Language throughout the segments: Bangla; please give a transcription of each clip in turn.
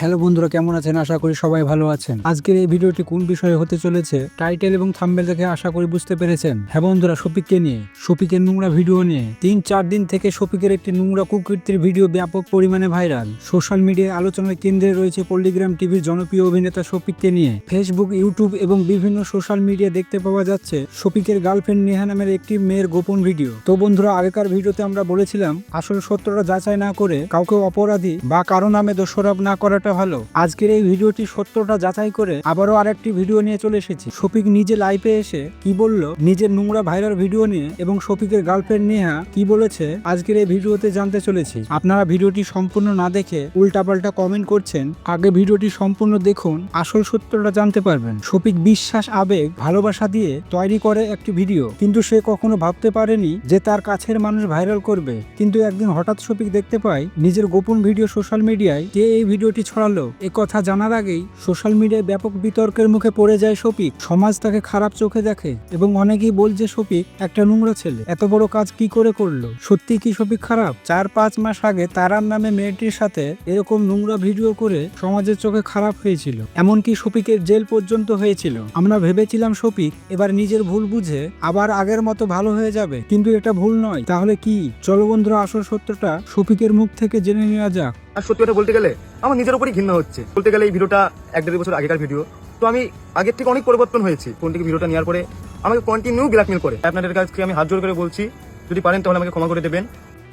হ্যালো বন্ধুরা, কেমন আছেন? আশা করি সবাই ভালো আছেন। আজকের এই ভিডিওটি কোন বিষয়ে হতে চলেছে, টাইটেল এবং থাম্বেল দেখে আশা করি বুঝতে পেরেছেন। হ্যাঁ বন্ধুরা, শফিককে নিয়ে, শফিকের নোংরা ভিডিও নিয়ে, তিন চার দিন থেকে শফিকের একটি নোংরা কুকীর্তির ভিডিও ব্যাপক পরিমাণে ভাইরাল। সোশ্যাল মিডিয়ায় আলোচনার কেন্দ্রে রয়েছে পল্লিগ্রাম টিভির জনপ্রিয় অভিনেতা শফিককে নিয়ে। ফেসবুক, ইউটিউব এবং বিভিন্ন সোশ্যাল মিডিয়া দেখতে পাওয়া যাচ্ছে শফিকের গার্লফ্রেন্ড নেহা নামের একটি মেয়ের গোপন ভিডিও। তো বন্ধুরা, আগেকার ভিডিওতে আমরা বলেছিলাম, আসলে সত্যটা যাচাই না করে কাউকে অপরাধী বা কারও নামে দোষারোপ না করাটা ভালো? আজকের এই ভিডিওটি সত্যটা যাচাই করে আবারও আরেকটি ভিডিও নিয়ে চলে এসেছি। শফিক নিজে লাইভে এসে কি বলল? নিজের নোংরা ভাইরাল ভিডিও নিয়ে এবং শফিকের গার্লফ্রেন্ড নেহা কি বলেছে? আজকের এই ভিডিওতে জানতে চলেছি। আপনারা ভিডিওটি সম্পূর্ণ না দেখে উল্টাপাল্টা কমেন্ট করছেন। আগে ভিডিওটি সম্পূর্ণ দেখুন, আসল সত্যটা জানতে পারবেন। শফিক বিশ্বাস, আবেগ, ভালোবাসা দিয়ে তৈরি করে একটি ভিডিও। কিন্তু সে কখনো ভাবতে পারেনি যে তার কাছের মানুষ ভাইরাল করবে। কিন্তু একদিন হঠাৎ শফিক দেখতে পায়, নিজের গোপন ভিডিও সোশ্যাল মিডিয়ায় কে এই ভিডিওটি ছড়ালো এ কথা জানার আগেই সোশ্যাল মিডিয়ায় ব্যাপক বিতর্কের মুখে পড়ে যায় শফিক। সমাজ তাকে খারাপ চোখে দেখে এবং অনেকেই বলছে শফিক একটা নোংরা ছেলে। এত বড় কাজ কি করে করল? সত্যি কি শফিক খারাপ? চার পাঁচ মাস আগে তারার নামে মেয়েটির সাথে এরকম নোংরা ভিডিও করে সমাজের চোখে খারাপ হয়েছিল। এমনকি শফিকের জেল পর্যন্ত হয়েছিল। আমরা ভেবেছিলাম, শফিক, এবার নিজের ভুল বুঝে আবার আগের মতো ভালো হয়ে যাবে। কিন্তু এটা ভুল নয়। তাহলে কি? চলো বন্ধুরা, আসল সত্যটা শফিকের মুখ থেকে জেনে নেওয়া যাক। আর সত্যি কথা বলতে গেলে আমার নিজের উপরই ঘৃণা হচ্ছে। বলতে গেলে এই ভিডিওটা এক দেড় বছর আগেকার ভিডিও। তো আমি আগের থেকে অনেক পরিবর্তন হয়েছি। ফোন থেকে ভিডিওটা নেওয়ার পরে আমাকে কন্টিনিউ ব্ল্যাকমেল করে। আপনাদের কাছে আমি হাত জোর করে বলছি, যদি পারেন তাহলে আমাকে ক্ষমা করে দেবেন।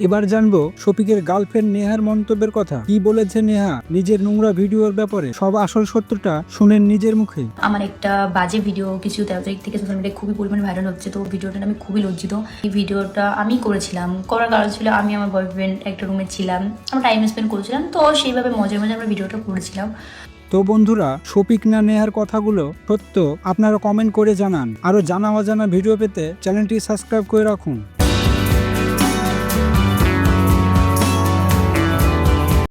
এবার জানব শফিকের গার্লফ্রেন্ড নেহার মন্তব্যের কথা। কি বলেছে নেহা? নিজের নোংরা ভিডিওর ব্যাপারে। সব আসল সত্যটা শুনেন নিজের মুখে। আমার একটা বাজে ভিডিও কিছু তেরো তারিখ থেকে সোশ্যাল মিডিয়ায় খুবই পরিমাণে ভাইরাল হচ্ছে তো ভিডিওটা আমি খুবই লজ্জিত। এই ভিডিওটা আমি করেছিলাম। করার কারণ ছিল আমি আমার বয়ফ্রেন্ড একটা রুমে ছিলাম। আমরা টাইম স্পেন্ড করেছিলাম তো সেইভাবে মজায় মজায় আমরা ভিডিওটা করেছিলাম। তো বন্ধুরা শফিক না নেহার কথাগুলো সত্য আপনারা কমেন্ট করে জানান। আরও জানা অজানা ভিডিও পেতে চ্যানেলটি সাবস্ক্রাইব করে রাখুন।